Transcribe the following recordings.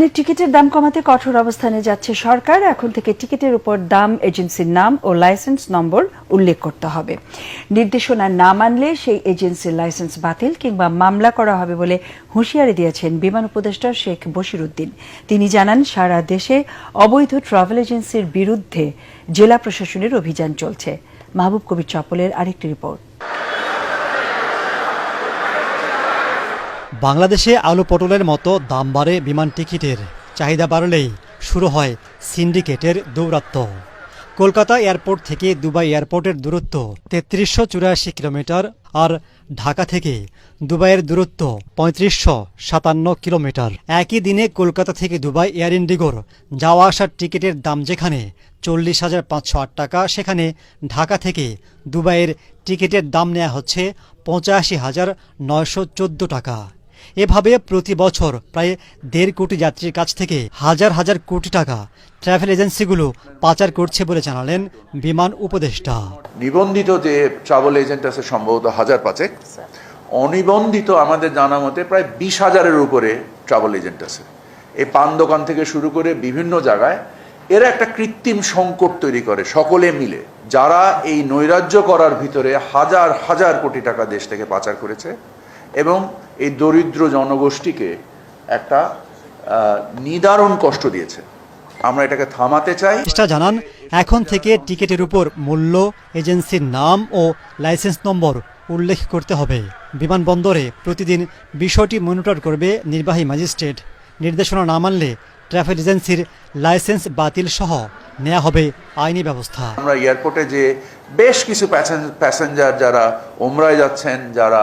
বিমানের টিকিটের দাম কমাতে কঠোর অবস্থানে যাচ্ছে সরকার। এখন থেকে টিকিটের উপর দাম এজেন্সির নাম ও লাইসেন্স নম্বর উল্লেখ করতে হবে। নির্দেশনা না মানলে সেই এজেন্সির লাইসেন্স বাতিল কিংবা মামলা করা হবে বলে হুঁশিয়ারি দিয়েছেন বিমান উপদেষ্টা শেখ বশিরুদ্দিন। তিনি জানান, সারা দেশে অবৈধ ট্রাভেল এজেন্সির বিরুদ্ধে জেলা প্রশাসনের অভিযান চলছে। মাহবুব কবির চপলের আরেকটি রিপোর্ট। বাংলাদেশে আলু পটলের মতো দাম বাড়ে বিমান টিকিটের। চাহিদা বাড়লেই শুরু হয় সিন্ডিকেটের দৌরাত্ম্য কলকাতা এয়ারপোর্ট থেকে দুবাই এয়ারপোর্টের দূরত্ব তেত্রিশশো চুরাশি কিলোমিটার আর ঢাকা থেকে দুবাইয়ের দূরত্ব পঁয়ত্রিশশো সাতান্ন কিলোমিটার। একই দিনে কলকাতা থেকে দুবাই এয়ার ইন্ডিগোর যাওয়া আসার টিকিটের দাম যেখানে চল্লিশ হাজার পাঁচশো আট টাকা, সেখানে ঢাকা থেকে দুবাইয়ের টিকিটের দাম নেওয়া হচ্ছে পঁচাশি হাজার নয়শো চোদ্দ টাকা। এভাবে প্রতি বছর প্রায় দেড় কোটি যাত্রীর কাছ থেকে হাজার হাজার কোটি টাকা ট্রাভেল এজেন্সিগুলো পাচার করছে বলে জানালেন বিমান উপদেষ্টা। নিবন্ধিত যে ট্রাভেল এজেন্ট আছে, সম্ভবত হাজার পাঁচেক, অনিবন্ধিত আমাদের জানা মতে প্রায় বিশ হাজারের উপরে ট্রাভেল এজেন্ট আছে। এই পান দোকান থেকে শুরু করে বিভিন্ন জায়গায় এরা একটা কৃত্রিম সংকট তৈরি করে সকলে মিলে। যারা এই নৈরাজ্য করার ভিতরে হাজার হাজার কোটি টাকা দেশ থেকে পাচার করেছে এবং এই দরিদ্র জনগোষ্ঠীকে একটা নিদারুণ কষ্ট দিয়েছে। আমরা এটাকে থামাতে চাই। জানান এখন থেকে টিকিটের উপর মূল্য এজেন্সির নাম ও লাইসেন্স নম্বর উল্লেখ করতে হবে। বিমানবন্দরে প্রতিদিন বিষয়টি মনিটর করবে নির্বাহী ম্যাজিস্ট্রেট। নির্দেশনা না মানলে ট্রাভেল এজেন্সির লাইসেন্স বাতিল সহ নেওয়া হবে আইনি ব্যবস্থা। আমরা এয়ারপোর্টে যে বেশ কিছু প্যাসেঞ্জার যারা ওমরায় যাচ্ছেন যারা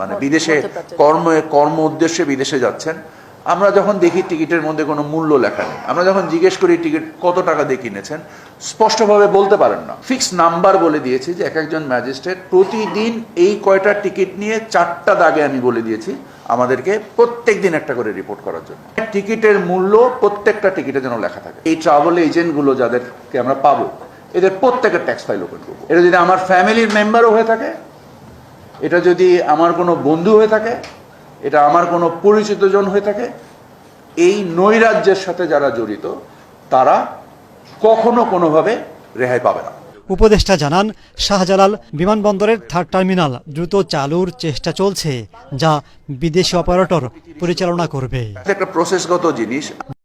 মানে বিদেশে কর্ম কর্ম উদ্দেশ্যে বিদেশে যাচ্ছেন। আমরা যখন দেখি টিকিটের মধ্যে কোনো মূল্য লেখা নেই আমরা যখন জিজ্ঞেস করি টিকিট কত টাকা দিয়ে কিনেছেন স্পষ্টভাবে বলতে পারেন না। ফিক্স নাম্বার বলে দিয়েছি যে এক একজন ম্যাজিস্ট্রেট প্রতিদিন এই কয়টা টিকিট নিয়ে চারটা দাগে আমি বলে দিয়েছি আমাদেরকে প্রত্যেক দিন একটা করে রিপোর্ট করার জন্য। টিকিটের মূল্য প্রত্যেকটা টিকিটে যেন লেখা থাকে। এই ট্রাভেল এজেন্টগুলো যাদেরকে আমরা পাবো এদের প্রত্যেকের ট্যাক্স ফাইল ওপেন করব। এটা যদি আমার ফ্যামিলির মেম্বারও হয়ে থাকে এটা যদি আমার কোনো বন্ধু হয়ে থাকে এটা আমার কোনো পরিচিত জন হয়ে থাকে এই নৈরাজ্যের সাথে যারা জড়িত তারা কখনো কোনোভাবে রেহাই পাবে না। উপদেষ্টা জানান শাহজালাল বিমানবন্দরের থার্ড টার্মিনাল দ্রুত চালুর চেষ্টা চলছে যা বিদেশি অপারেটর পরিচালনা করবে। এটা একটা প্রসেসগত জিনিস।